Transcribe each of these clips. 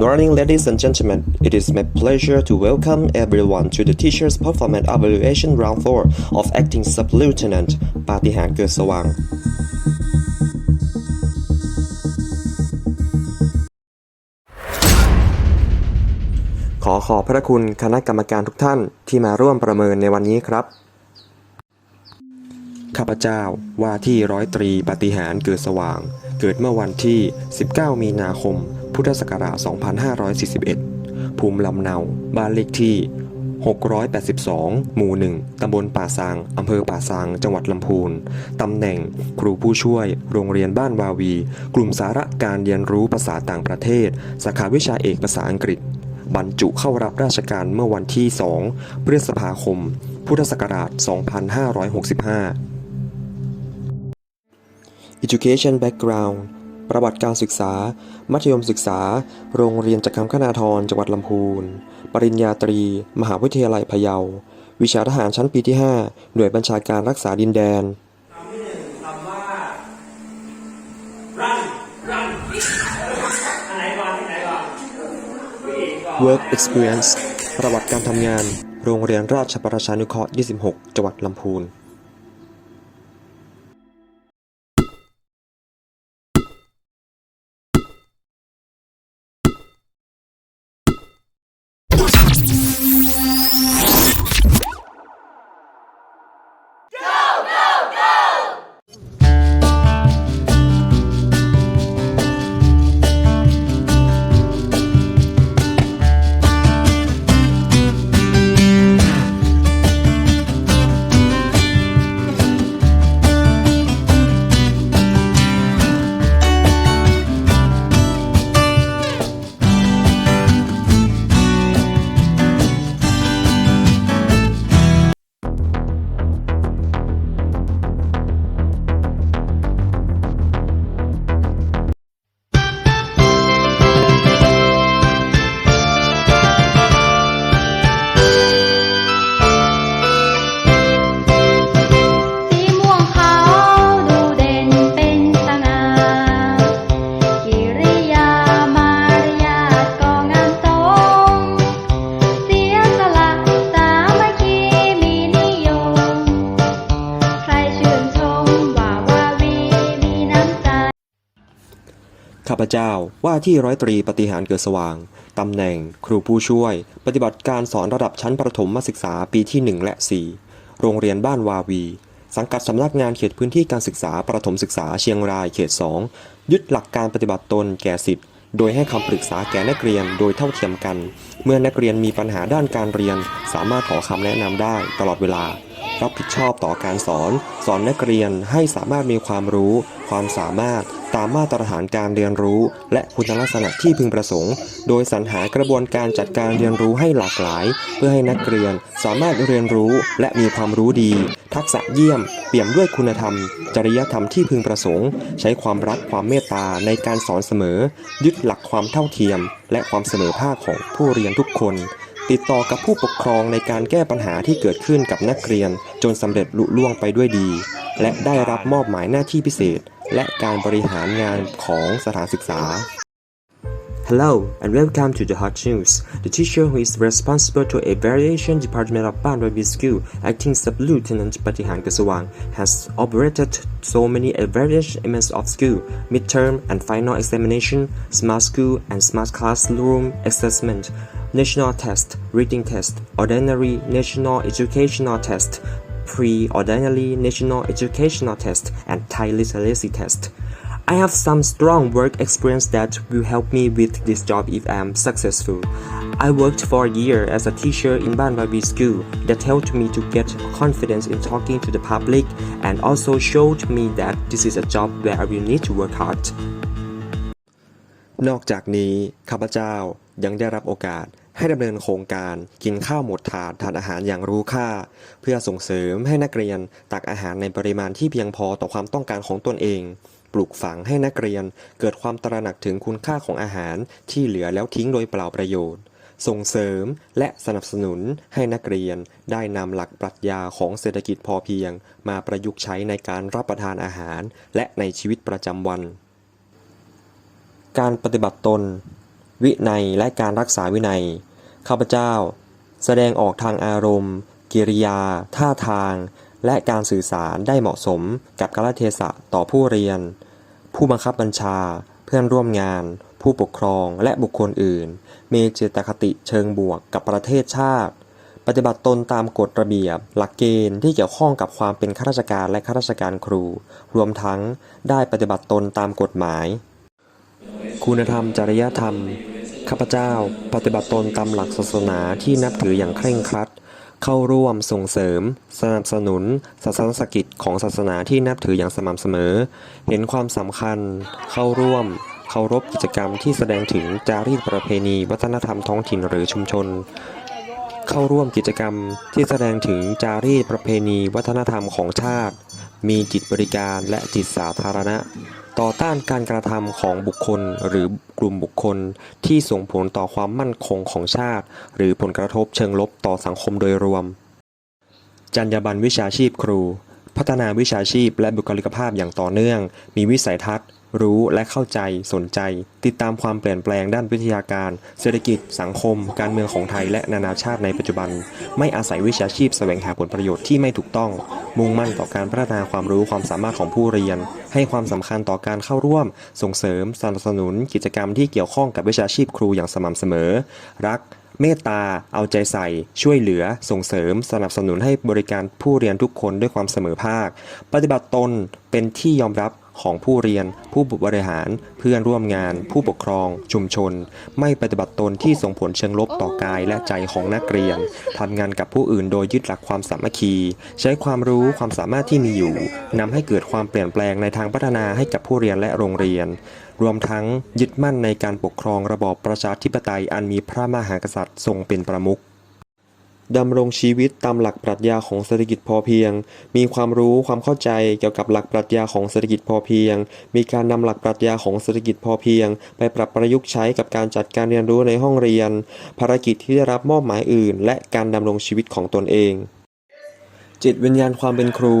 Morning, ladies and gentlemen. It is my pleasure to welcome everyone to the Teacher's Performance Evaluation Round 4 of Acting Sub-Lieutenant ปาฏิหาริย์เกิดสว่างขอขอบพระคุณคณะกรรมการทุกท่านที่มาร่วมประเมินในวันนี้ครับ ข้าพเจ้าว่าที่ร้อยตรีปฏิหารเกิดสว่าง เกิดเมื่อวันที่ 19 มีนาคม พุทธศักราช 2541 ภูมิลำเนา บ้านเลขที่ 682 หมู่ 1 ตำบลป่าซาง อำเภอป่าซาง จังหวัดลำพูน ตำแหน่ง ครูผู้ช่วย โรงเรียนบ้านวาวี กลุ่มสาระการเรียนรู้ภาษาต่างประเทศ สาขาวิชาเอกภาษาอังกฤษ บรรจุเข้ารับราชการเมื่อวันที่ 2 พฤษภาคม พุทธศักราช 2565 Education Background ประวัติการศึกษา มัธยมศึกษา โรงเรียนจักรคำคณาธรจังหวัดลำพูน ปริญญาตรี มหาวิทยาลัยพะเยา วิชาทหารชั้นปีที่ 5 หน่วยบัญชาการรักษาดินแดนคำที่หนึ่งคำว่า run run อันไหนก่อนที่ไหนก่อนผู้หญิงก่อน Work Experience ประวัติการทำงาน โรงเรียนราชประชานุเคราะห์ 26 จังหวัดลำพูน พเจ้าว่าที่ร้อยตรีปฏิหารเกิดสว่าง ตำแหน่งครูผู้ช่วย ปฏิบัติการสอนระดับชั้นประถมศึกษาปีที่ 1 และ 4 โรงเรียนบ้านวาวี สังกัดสำนักงานเขตพื้นที่การศึกษาประถมศึกษาเชียงรายเขต 2 ยึดหลักการปฏิบัติตนแก่สิทธิ์โดยให้คำปรึกษาแก่นักเรียนโดยเท่าเทียมกัน เมื่อนักเรียนมีปัญหาด้านการเรียน สามารถขอคำแนะนำได้ตลอดเวลา รับผิดชอบต่อการสอน สอนนักเรียนให้สามารถมีความรู้ ความสามารถตามมาตรฐานการเรียนรู้ และคุณลักษณะที่พึงประสงค์ โดยสรรหากระบวนการจัดการเรียนรู้ให้หลากหลาย เพื่อให้นักเรียนสามารถเรียนรู้และมีความรู้ดี ทักษะเยี่ยม เปี่ยมด้วยคุณธรรม จริยธรรมที่พึงประสงค์ ใช้ความรักความเมตตาในการสอนเสมอ ยึดหลักความเท่าเทียม และความเสมอภาคของผู้เรียนทุกคน ติดต่อกับผู้ปกครองในการแก้ปัญหาที่เกิดขึ้นกับนักเรียน จนสำเร็จลุล่วงไปด้วยดี และได้รับมอบหมายหน้าที่พิเศษ และการบริหารงานของสถานศึกษา Hello and welcome to the Hot News. The teacher who is responsible to evaluation department of Banwabi School, acting sub-lieutenant Patihan Kasawang, has operated so many evaluations of school, midterm and final examination, smart school and smart classroom assessment, national test, reading test, ordinary national educational test, pre-ordinary national educational test, and Thai literacy test. I have some strong work experience that will help me with this job if I am successful. I worked for a year as a teacher in Banwabi School that helped me to get confidence in talking to the public and also showed me that this is a job where I will need to work hard. นอกจากนี้ข้าพเจ้ายังได้รับโอกาส ให้ดำเนินโครงการกินข้าวหมดถาดทานอาหารอย่างรู้ค่า เพื่อส่งเสริมให้นักเรียนตักอาหารในปริมาณที่เพียงพอต่อความต้องการของตนเอง ปลูกฝังให้นักเรียนเกิดความตระหนักถึงคุณค่าของอาหารที่เหลือแล้วทิ้งโดยเปล่าประโยชน์ ส่งเสริมและสนับสนุนให้นักเรียนได้นำหลักปรัชญาของเศรษฐกิจพอเพียง มาประยุกต์ใช้ในการรับประทานอาหาร และในชีวิตประจำวัน การปฏิบัติตน วินัยและการรักษาวินัย ข้าพเจ้า แสดงออกทางอารมณ์ กิริยา ท่าทาง และการสื่อสารได้เหมาะสมกับกาลเทศะต่อผู้เรียน ผู้บังคับบัญชา เพื่อนร่วมงาน ผู้ปกครองและบุคคลอื่น มีเจตคติเชิงบวกกับประเทศชาติ ปฏิบัติตนตามกฎระเบียบ หลักเกณฑ์ที่เกี่ยวข้องกับความเป็นข้าราชการและข้าราชการครู รวมทั้งได้ปฏิบัติตนตามกฎหมาย คุณธรรมจริยธรรม ข้าพเจ้าปฏิบัติตนตามหลักศาสนาที่นับถืออย่างเคร่งครัด เข้าร่วมส่งเสริม สนับสนุน ศาสนกิจของศาสนาที่นับถืออย่างสม่ำเสมอ เห็นความสำคัญ เข้าร่วม เคารพกิจกรรมที่แสดงถึงจารีตประเพณี วัฒนธรรมท้องถิ่นหรือชุมชน เข้าร่วมกิจกรรมที่แสดงถึงจารีตประเพณี วัฒนธรรมของชาติ มีจิตบริการและจิตสาธารณะ ต่อต้านการกระทำของบุคคลหรือกลุ่มบุคคลที่ส่งผลต่อความมั่นคงของชาติ หรือผลกระทบเชิงลบต่อสังคมโดยรวม จรรยาบรรณวิชาชีพครู พัฒนาวิชาชีพและบุคลิกภาพอย่างต่อเนื่อง มีวิสัยทัศน์ รู้และเข้าใจสนใจ ติดตามความเปลี่ยนแปลงด้านวิทยาการ เศรษฐกิจ สังคม การเมืองของไทยและนานาชาติในปัจจุบัน ไม่อาศัยวิชาชีพแสวงหาผลประโยชน์ที่ไม่ถูกต้อง มุ่งมั่นต่อการพัฒนาความรู้ความสามารถของผู้เรียน ให้ความสำคัญต่อการเข้าร่วม ส่งเสริมสนับสนุน กิจกรรมที่เกี่ยวข้องกับวิชาชีพครูอย่างสม่ำเสมอ รักเมตตา เอาใจใส่ ช่วยเหลือ ส่งเสริม สนับสนุนให้บริการผู้เรียนทุกคนด้วยความเสมอภาค ปฏิบัติตนเป็นที่ยอมรับ ของผู้เรียน ผู้บริหาร เพื่อนร่วมงาน ผู้ปกครอง ชุมชน ไม่ปฏิบัติตนที่ส่งผลเชิงลบต่อกายและใจของนักเรียนทำงานกับผู้อื่นโดยยึดหลักความสามัคคี ใช้ความรู้ความสามารถที่มีอยู่นำให้เกิดความเปลี่ยนแปลงในทางพัฒนาให้กับผู้เรียนและโรงเรียน รวมทั้งยึดมั่นในการปกครองระบอบประชาธิปไตยอันมีพระมหากษัตริย์ทรงเป็นประมุข ดำรงชีวิตตามหลักปรัชญาของเศรษฐกิจพอเพียง มีความรู้ความเข้าใจเกี่ยวกับหลักปรัชญาของเศรษฐกิจพอเพียง มีการนำหลักปรัชญาของเศรษฐกิจพอเพียง ไปปรับประยุกต์ใช้กับการจัดการเรียนรู้ในห้องเรียน ภารกิจที่ได้รับมอบหมายอื่น และการดำรงชีวิตของตนเอง จิตวิญญาณความเป็นครู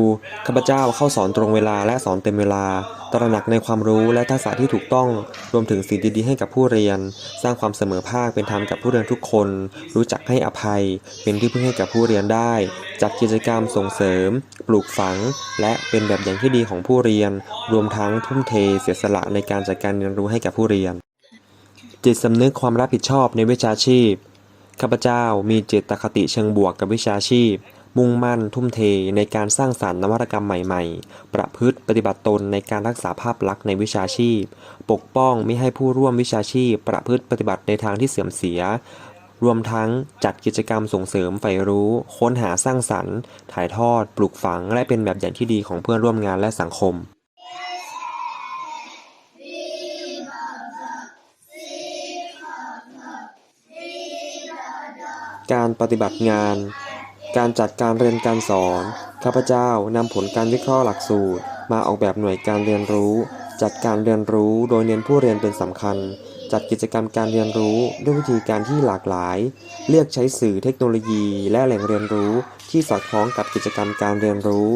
ข้าพเจ้าเข้าสอนตรงเวลาและสอนเต็มเวลา ตระหนักในความรู้และทักษะที่ถูกต้อง รวมถึงสิ่งดีๆให้กับผู้เรียน สร้างความเสมอภาคเป็นธรรมกับผู้เรียนทุกคน รู้จักให้อภัย เป็นที่พึ่งให้กับผู้เรียนได้ จัดกิจกรรมส่งเสริม ปลูกฝัง และเป็นแบบอย่างที่ดีของผู้เรียน รวมทั้งทุ่มเทเสียสละในการจัดการเรียนรู้ให้กับผู้เรียน จิตสำนึกความรับผิดชอบในวิชาชีพข้าพเจ้ามีเจตคติเชิงบวกกับวิชาชีพ มุ่งมั่นทุ่มเทในการสร้างสรรค์นวัตกรรมใหม่ๆ ประพฤติปฏิบัติตนในการรักษาภาพลักษณ์ในวิชาชีพ ปกป้องไม่ให้ผู้ร่วมวิชาชีพ ประพฤติปฏิบัติในทางที่เสื่อมเสีย รวมทั้งจัดกิจกรรมส่งเสริมใฝ่รู้ ค้นหาสร้างสรรค์ ถ่ายทอด ปลูกฝัง และเป็นแบบอย่างที่ดีของเพื่อนร่วมงานและสังคมการปฏิบัติงาน การจัดการเรียนการสอน ข้าพเจ้านำผลการวิเคราะห์หลักสูตร มาออกแบบหน่วยการเรียนรู้ จัดการเรียนรู้โดยเน้นผู้เรียนเป็นสำคัญ จัดกิจกรรมการเรียนรู้ด้วยวิธีการที่หลากหลาย เลือกใช้สื่อเทคโนโลยี และแหล่งเรียนรู้ที่สอดคล้องกับกิจกรรมการเรียนรู้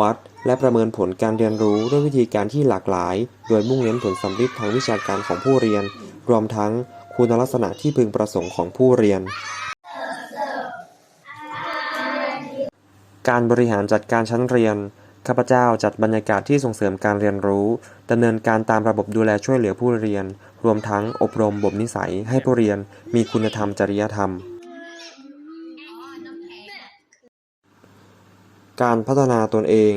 วัด และประเมินผลการเรียนรู้ด้วยวิธีการที่หลากหลาย โดยมุ่งเน้นผลสำลิดทางวิชาการของผู้เรียน รวมทั้งคุณลักษณะที่พึงประสงค์ของผู้เรียน การบริหารจัดการชั้นเรียน ข้าพเจ้าจัดบรรยากาศที่ส่งเสริมการเรียนรู้ดำเนินการตามระบบดูแลช่วยเหลือผู้เรียน รวมทั้งอบรมบ่มนิสัยให้ผู้เรียนมีคุณธรรมจริยธรรม การพัฒนาตนเอง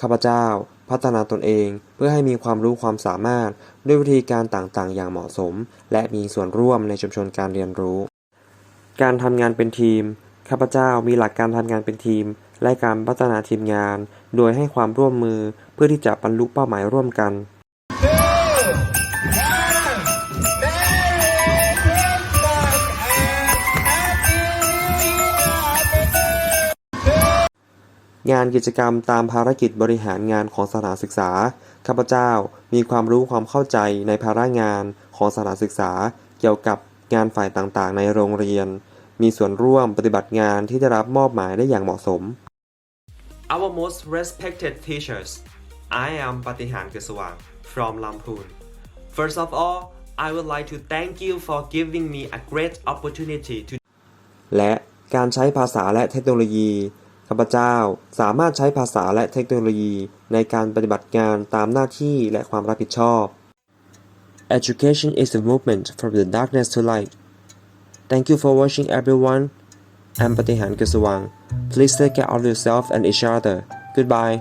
ข้าพเจ้า พัฒนาตนเองเพื่อให้มีความรู้ความสามารถ ด้วยวิธีการต่างๆ อย่างเหมาะสม และมีส่วนร่วมในชุมชนการเรียนรู้ การทำงานเป็นทีม ข้าพเจ้ามีหลักการทำงานเป็นทีม และการพัฒนาทีมงาน โดยให้ความร่วมมือเพื่อที่จะบรรลุเป้าหมายร่วมกันงานกิจกรรมตามภารกิจบริหารงานของสถานศึกษา ข้าพเจ้ามีความรู้ความเข้าใจในภาระงานของสถานศึกษา เกี่ยวกับงานฝ่ายต่างๆ ในโรงเรียน มีส่วนร่วมปฏิบัติงานที่ได้รับมอบหมายได้อย่างเหมาะสม Our most respected teachers I am Patihan Keswang from Lamphun First of all I would like to thank you for giving me a great opportunity to และการใช้ภาษาและเทคโนโลยี ข้าพเจ้าสามารถใช้ภาษาและเทคโนโลยีในการปฏิบัติงานตามหน้าที่และความรับผิดชอบ Education is the movement from the darkness to light Thank you for watching everyone I'm ปฏิหารย์กฤษวัง Please take care of yourself and each other Goodbye